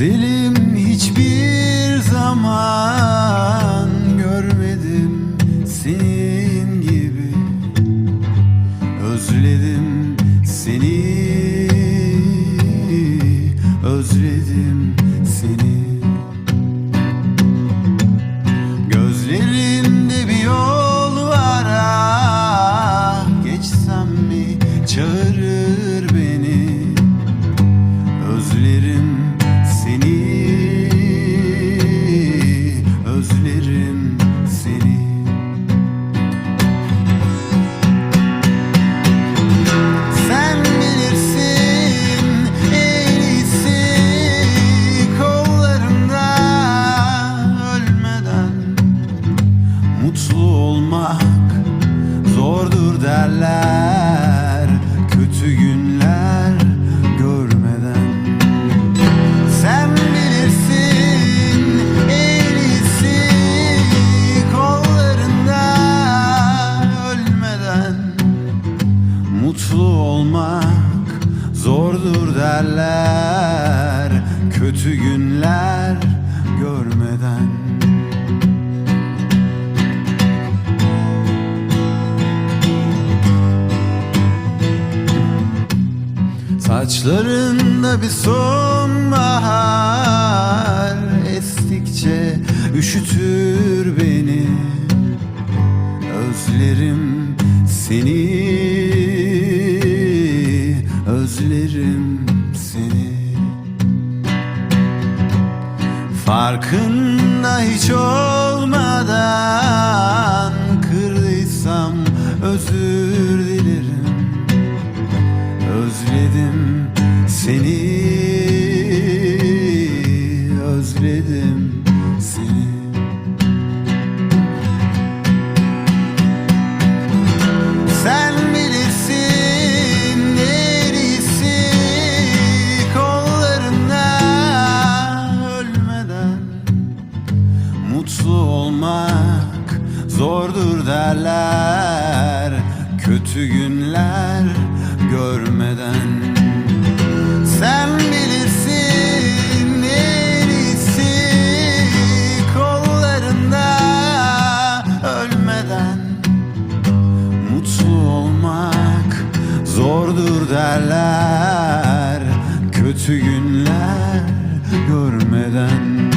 Güzelim hiçbir zaman görmedim senin gibi. Özledim seni Özledim seni. Gözlerinde bir yol var ah Geçsem mi çağırır beni? Zordur derler. Kötü günler görmeden. Sen bilirsin en iyisi kollarında ölmeden. Mutlu olmak zordur derler. Kötü günler Saçlarında bir sonbahar Estikçe üşütür beni. Özlerim seni Özlerim seni. Farkında hiç olmadan Özledim seni. Sen bilirsin iyisi kollarında ölmeden. Mutlu olmak zordur derler zordur derler. Kötü günler görmeden.